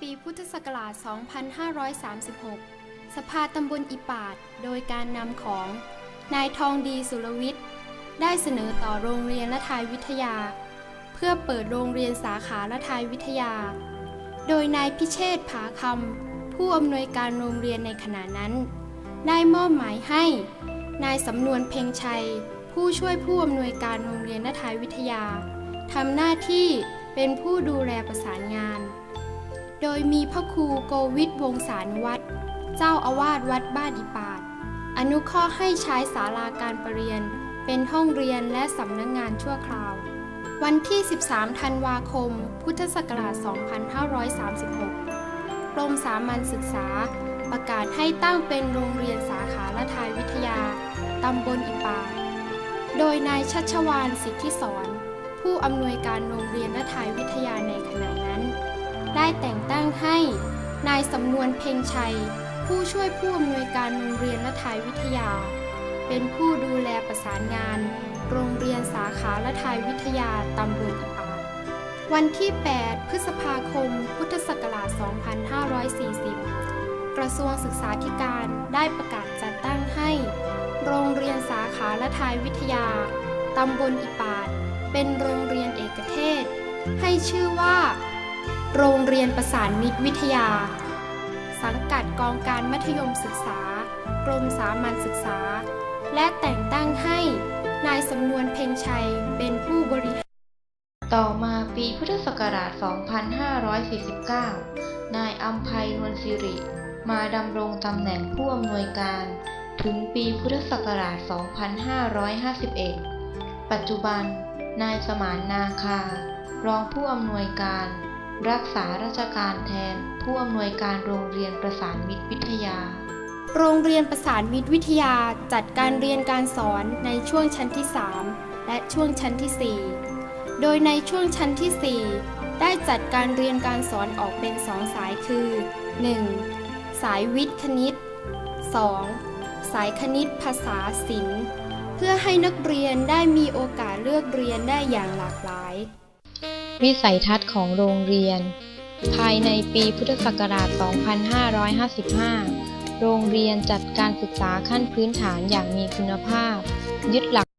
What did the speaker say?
ปีพุทธศักราช 2536 สภาตำบลอิปาด โดยการนำของ นายทองดีสุรวิทย์ ได้เสนอต่อโรงเรียนละทายวิทยา เพื่อเปิดโรงเรียนสาขาละทายวิทยา โดยนายพิเชษฐ์ผาคำผู้อำนวยการโรงเรียนในขณะนั้น ได้มอบหมายให้ นายสำนวนเพ็งชัย ผู้ช่วยผู้อำนวยการโรงเรียนละทายวิทยาทำหน้าที่เป็นผู้ดูแลประสานงาน โดยมีพระครูโกวิทวงศานวัตรเจ้าอาวาสวัดบ้านอิปาดอนุเคราะห์ให้ใช้ศาลาการประเรียน เป็นห้องเรียนและสำนักงงานชั่วคราว วันที่ 13 ธันวาคม พุทธศักราช 2536 กรมสามัญศึกษา ประกาศให้ตั้งเป็นโรงเรียนสาขาละทายวิทยา ตำบลอิปาดโดยนายชัชวานสิทธิสอนผู้อำนวยการโรงเรียนละทายวิทยาในขณะนั้น ได้แต่งตั้งให้ นายสำนวนเพ็งชัย ผู้ช่วยผู้อำนวยการโรงเรียนละทายวิทยา เป็นผู้ดูแลประสานงาน โรงเรียนสาขาละทายวิทยาตำบลอิปาวันที่ 8 พฤษภาคม พุทธศักราช 2540 กระทรวงศึกษาธิการได้ประกาศจัดตั้งให้ โรงเรียนสาขาละทายวิทยาตำบลอิปาด เป็นโรงเรียนเอกเทศ ให้ชื่อว่า โรงเรียนประสานมิตรวิทยา สังกัดกองการมัธยมศึกษา กรมสามัญศึกษา และแต่งตั้งให้นายสำนวนเพ็งชัยเป็นผู้บริหาร ต่อมาปีพุทธศักราช 2549 นายอัมภัยนวลสิริ มาดำรงตำแหน่งผู้อำนวยการ ถึงปีพุทธศักราช 2551 ปัจจุบัน นายสมานนาคา รองผู้อำนวยการ รักษาราชการแทน ผู้อำนวยการโรงเรียนประสานมิตรวิทยา โรงเรียนประสานมิตรวิทยาจัดการเรียนการสอนในช่วงชั้นที่ 3 และช่วงชั้นที่ 4 โดยในช่วงชั้นที่ 4 ได้จัดการเรียนการสอนออกเป็นสองสายคือ 1. สายวิทย์คณิต 2. สายคณิตภาษาศิลป์ เพื่อให้นักเรียนได้มีโอกาสเลือกเรียนได้อย่างหลากหลาย วิสัยทัศน์ของโรงเรียน ภายในปีพุทธศักราช 2555 โรงเรียนจัดการศึกษาขั้นพื้นฐานอย่างมีคุณภาพ ยึดหลัก